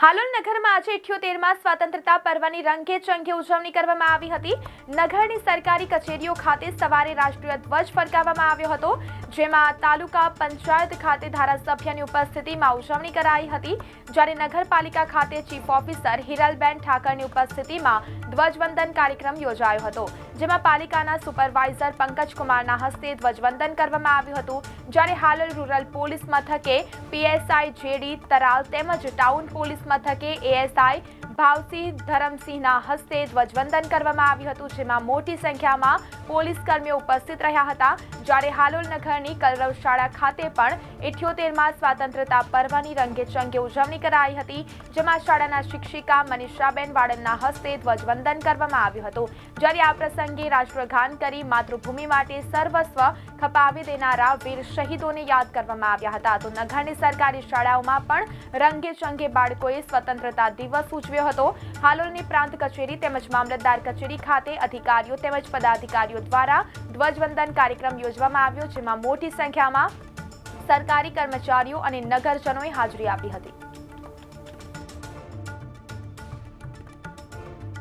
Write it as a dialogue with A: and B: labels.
A: હાલોલ નગરમાં આજે ઇઠ્યોતેરમાં સ્વતંત્રતા પર્વની રંગે ચંગે ઉજવણી કરવામાં આવી હતી. નગરની સરકારી કચેરીઓ ખાતે સવારે રાષ્ટ્રીય ધ્વજ ફરકાવવામાં આવ્યો હતો, જેમાં તાલુકા પંચાયત ખાતે ધારાસભ્યની ઉપસ્થિતિમાં ઉજવણી કરાઈ હતી. જ્યારે નગરપાલિકા ખાતે ચીફ ઓફિસર હિરલબેન ઠાકરની ઉપસ્થિતિમાં ધ્વજવંદન કાર્યક્રમ યોજાયો હતો, જેમાં પાલિકાના સુપરવાઇઝર પંકજકુમારના હસ્તે ધ્વજવંદન કરવામાં આવ્યું હતું. જ્યારે હાલોલ રૂરલ પોલીસ મથકે પીએસઆઈ જેડી તરાલ તેમજ ટાઉન પોલીસ મથકે એએસઆઈ ભાવસિંહ ધરમસિંહના હસ્તે ધ્વજવંદન કરવામાં આવ્યું હતું, જેમાં મોટી સંખ્યામાં પોલીસ કર્મીઓ ઉપસ્થિત રહ્યા હતા. જ્યારે હાલોલ નગરની કલરવ શાળા ખાતે પણ ઇઠ્યોતેરમાં સ્વાતંત્રતા પર્વની રંગેચંગે ઉજવણી કરાઈ હતી, જેમાં શાળાના શિક્ષિકા મનીષાબેન વાડનના હસ્તે ધ્વજવંદન કરવામાં આવ્યું હતું. જ્યારે આ પ્રસંગે રાષ્ટ્રગાન કરી માતૃભૂમિ માટે સર્વસ્વ ખપાવી દેનારા વીર શહીદોને યાદ કરવામાં આવ્યા હતા. તો નગરની સરકારી શાળાઓમાં પણ રંગે ચંગે બાળકોએ સ્વતંત્રતા દિવસ ઉજવ્યો હતો. હાલોલની પ્રાંત કચેરી તેમજ મામલતદાર કચેરી ખાતે અધિકારીઓ તેમજ પદાધિકારીઓ દ્વારા ધ્વજવંદન કાર્યક્રમ યોજવામાં આવ્યો, જેમાં મોટી સંખ્યામાં સરકારી કર્મચારીઓ અને નગરજનોએ હાજરી આપી હતી.